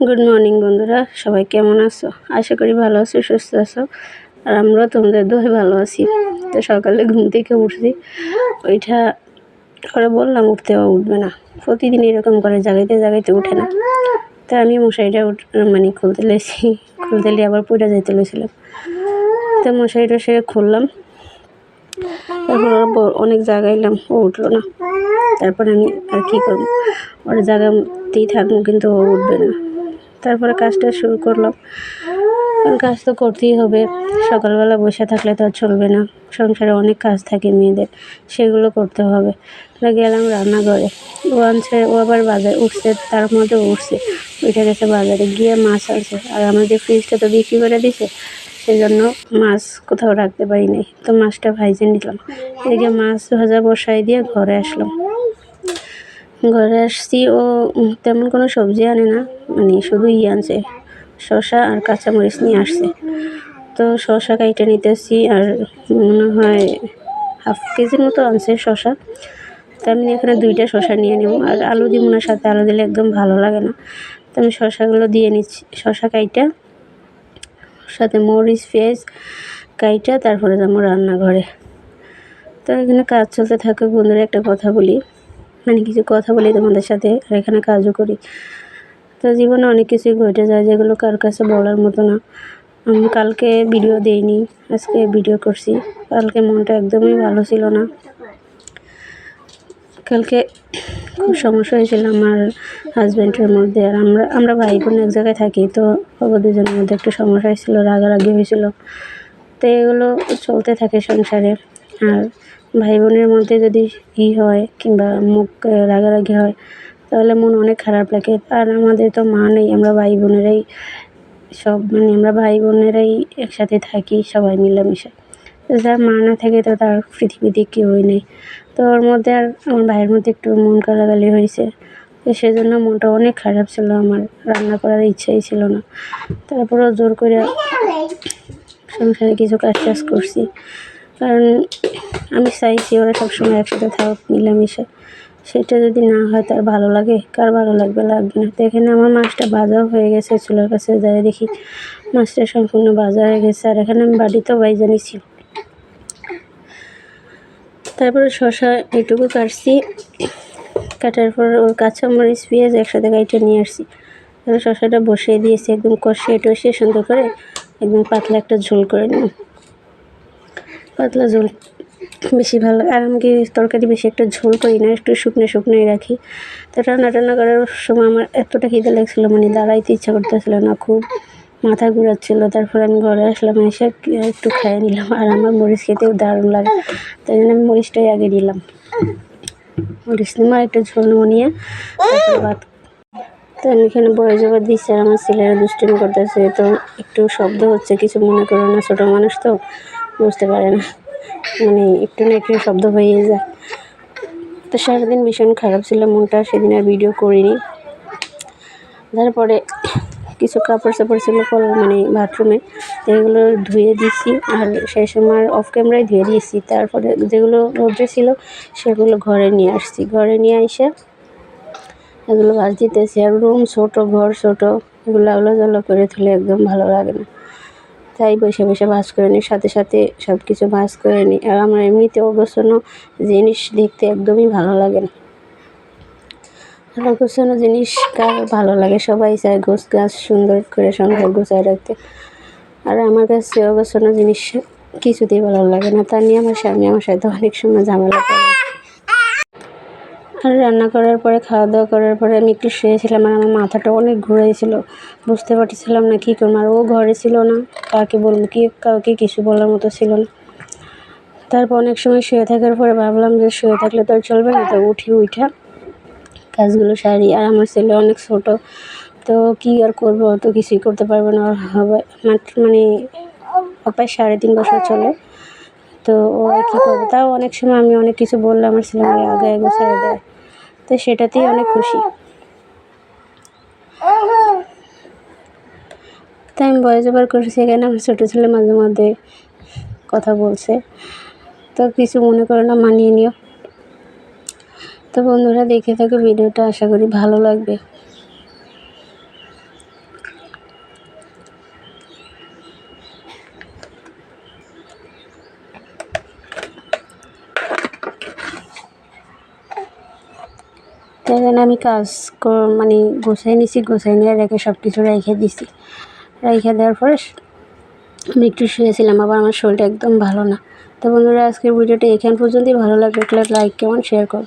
Good morning বন্ধুরা। সবাই কেমন আছো? আশা করি ভালো আছো, সুস্থ আছো। আর আমরাও তোমাদের দোহে ভালো আছি। তো সকালে ঘুম থেকে উঠছি। ওইটা করে বললাম, উঠতে উঠবে না। প্রতিদিন এরকম করে জাগাইতে জাগাইতে উঠে না। তাই আমি মশারিটা উঠ মানে খুলতে লেছি। খুলতে লিয়ে আবার পড়ে যাইতে লেছিলাম তো মশারিটা সে খুললাম। তারপর অনেক জাগাইলাম। ও উঠল না। তারপর আমি আর কী করব? ওর জায়গাতেই থাকব, কিন্তু ও উঠবে না। তারপরে কাজটা শুরু করলাম। কাজ তো করতেই হবে। সকালবেলা বসে থাকলে তো আর চলবে না। সংসারে অনেক কাজ থাকে মেয়েদের, সেগুলো করতে হবে। তা গেলাম রান্নাঘরে। ও আনছে, ও আবার বাজারে উঠছে, তার মধ্যে উঠছে। উঠে গেছে বাজারে, গিয়ে মাছ আনছে। আর আমাদের ফ্রিজটা তো বিক্রি করে দিছে সেই জন্য মাছ কোথাও রাখতে পারি নাই। তো মাছটা ভাইজে নিলাম। এদিকে মাছ ভাজা বসাই দিয়ে ঘরে আসলাম। ঘরে আসছি, ও তেমন কোনো সবজি আনে না মানে শুধু ই আনছে, শসা আর কাঁচামরিচ নিয়ে আসছে। তো শসা কাইটে নিতেছি আর মনে হয় হাফ কেজির মতো আনছে শসা। তো আমি এখানে দুইটা শসা নিয়ে নেব, আর আলু দিব না, সাথে আলু দিলে একদম ভালো লাগে না। তো আমি শসাগুলো দিয়ে নিচ্ছি, শসা কাইটা, সাথে মরিচ, পেঁয়াজ কাইটা, তারপরে যাব রান্নাঘরে। তো এখানে কাজ চলতে থাকে বন্ধুরা, একটা কথা বলি। মানে কিছু কথা বলি তোমাদের সাথে আর এখানে কাজও করি। তো জীবনে অনেক কিছুই ঘটে যায় যেগুলো কার কাছে বলার মতো না। আমি কালকে ভিডিও দেইনি, আজকে ভিডিও করছি। কালকে মনটা একদমই ভালো ছিল না। কালকে খুব সমস্যা হয়েছিল আমার হাজব্যান্ডের মধ্যে। আর আমরা আমরা ভাই বোন এক জায়গায় থাকি, তো বাবা দুজনের মধ্যে একটু সমস্যা হয়েছিল, রাগারাগি হয়েছিল। তো এগুলো চলতে থাকে সংসারে। আর ভাই বোনের মধ্যে যদি ই হয় কিংবা মুখ রাগারাগি হয়, তাহলে মন অনেক খারাপ লাগে। আর আমাদের তো মা নেই, আমরা ভাই বোনেরাই সব মানে আমরা ভাই বোনেরাই একসাথে থাকি, সবাই মিলেমিশে। তো যার মা না থাকে তো তার পৃথিবীতে কেউই নেই। তো ওর মধ্যে আর আমার ভাইয়ের মধ্যে একটু মন গালাগালি হয়েছে। তো সেজন্য মনটা অনেক খারাপ ছিল আমার, রান্না করার ইচ্ছাই ছিল না। তারপরেও জোর করে সংসারে কিছু কাজ টাজ করছি। কারণ আমি চাইছি ওরা সবসময় একসাথে থাকুক, মিলেমিশে। সেটা যদি না হয় তার ভালো লাগে? কার ভালো লাগবে? লাগবে না। তো এখানে আমার মাছটা বাজাও হয়ে গেছে, চুলার কাছে যাই দেখি। মাছটা সম্পূর্ণ বাজা হয়ে গেছে। আর এখানে আমি বাড়িতেও বাই জানিছি তারপরে শশা এটুকু কাটছি। কাটার পর ওর কাঁচামরিচ, পেঁয়াজ একসাথে কাইটে নিয়ে আসছি। তারপর শশাটা বসিয়ে দিয়েছি, একদম কষিয়ে টষিয়ে সুন্দর করে, একদম পাতলা একটা ঝোল করে নিই পাতলা ঝোল বেশি ভালো আর আমি কি তরকারি বেশি একটা ঝোল করি না, একটু শুকনো শুকনোই রাখি। তো রান্না টান্না করার সময় আমার এতটা খিদে লাগছিল মানে দাঁড়াইতে ইচ্ছা করতেছিল না, খুব মাথা ঘুরাচ্ছিল। তারপর আমি ঘরে আসলাম, এসে একটু খেয়ে নিলাম, আর আমার মরিচ খেতেও দারুণ লাগে। তাই জন্য আমি মরিচটাই আগে দিলাম। মরিচ নিয়ে একটু ঝোল নিয়ে ভাত। তো আমি এখানে বয়ে যাবার দিচ্ছি, আর আমার ছেলেরা দুষ্টুমি করতেছে, তো একটু শব্দ হচ্ছে, কিছু মনে করো না, ছোটো মানুষ তো। বুঝতে পারে না। মানে একটু না একটু শব্দ হয়ে যায়। তো সারাদিন ভীষণ খারাপ ছিল মনটা, সেদিন আর ভিডিও করিনি। তারপরে কিছু কাপড় চাপড় ছিল মানে বাথরুমে তো এগুলো ধুয়ে দিয়েছি আর সেই সময় অফ ক্যামেরায় ধুয়ে দিয়েছি। তারপরে যেগুলো রোদ্রে ছিল, সেগুলো ঘরে নিয়ে আসছি। ঘরে নিয়ে এসে এগুলো ভাজ দিতেছি। আর রুম ছোটো, ঘর ছোটো, এগুলো আলো জ্বালো করে তুলে একদম ভালো লাগে না। তাই বসে বসে ভাজ করে নিই, সাথে সাথে সব কিছু ভাজ করে নিই। আর আমার এমনিতে অগোছানো জিনিস দেখতে একদমই ভালো লাগে না। আর অগোছানো জিনিস কার ভালো লাগে? সবাই চায় গোছ গাছ সুন্দর করে সংসার গোছায় রাখতে। আর আমার কাছে অগোছানো জিনিস কিছুতেই ভালো লাগে না। তা নিয়ে আমার স্বামী আমার সাথে অনেক সময় ঝামেলা করে। আর রান্না করার পরে খাওয়া দাওয়া করার পরে আমি একটু শুয়েছিলাম আর আমার মাথাটা অনেক ঘুরেছিল বুঝতে পারছিলাম না কী করব আর ও ঘরে ছিল না। কাকে বলব কি, কাউকে কিছু বলার মতো ছিল না। তারপর অনেক সময় শুয়ে থাকার পরে ভাবলাম যে শুয়ে থাকলে তো আর চলবে না, তো উঠি, উঠা কাজগুলো সারি। আর আমার ছেলে অনেক ছোট, তো কি আর করব? অত কিছুই করতে পারবে না। ওর হবে মানে প্রায় সাড়ে তিন বছর চলে। তো ও আর কী করবে? তাও অনেক সময় আমি অনেক কিছু বললাম আমার ছেলে আগে আগে ছেড়ে দেয়। তো সেটাতেই অনেক খুশি। তাই আমি বয়স ওভার করেছি এখানে, আমার ছোটো ছেলে মাঝে মধ্যে কথা বলছে। তো কিছু মনে করো না, মানিয়ে নিও। তো বন্ধুরা, দেখে থাকো, ভিডিওটা, আশা করি ভালো লাগবে। তো জন্য আমি কাজ মানে গোছাই নিছি, গোছাই নিয়ে রেখে সব কিছু রেখে দিছি। রেখে দেওয়ার পরে আমি একটু শুয়েছিলাম, আবার আমার শরীরটা একদম ভালো না। তো বন্ধুরা, আজকের ভিডিওটা এখান পর্যন্তই। ভালো লাগলে লাইক কেমন শেয়ার করো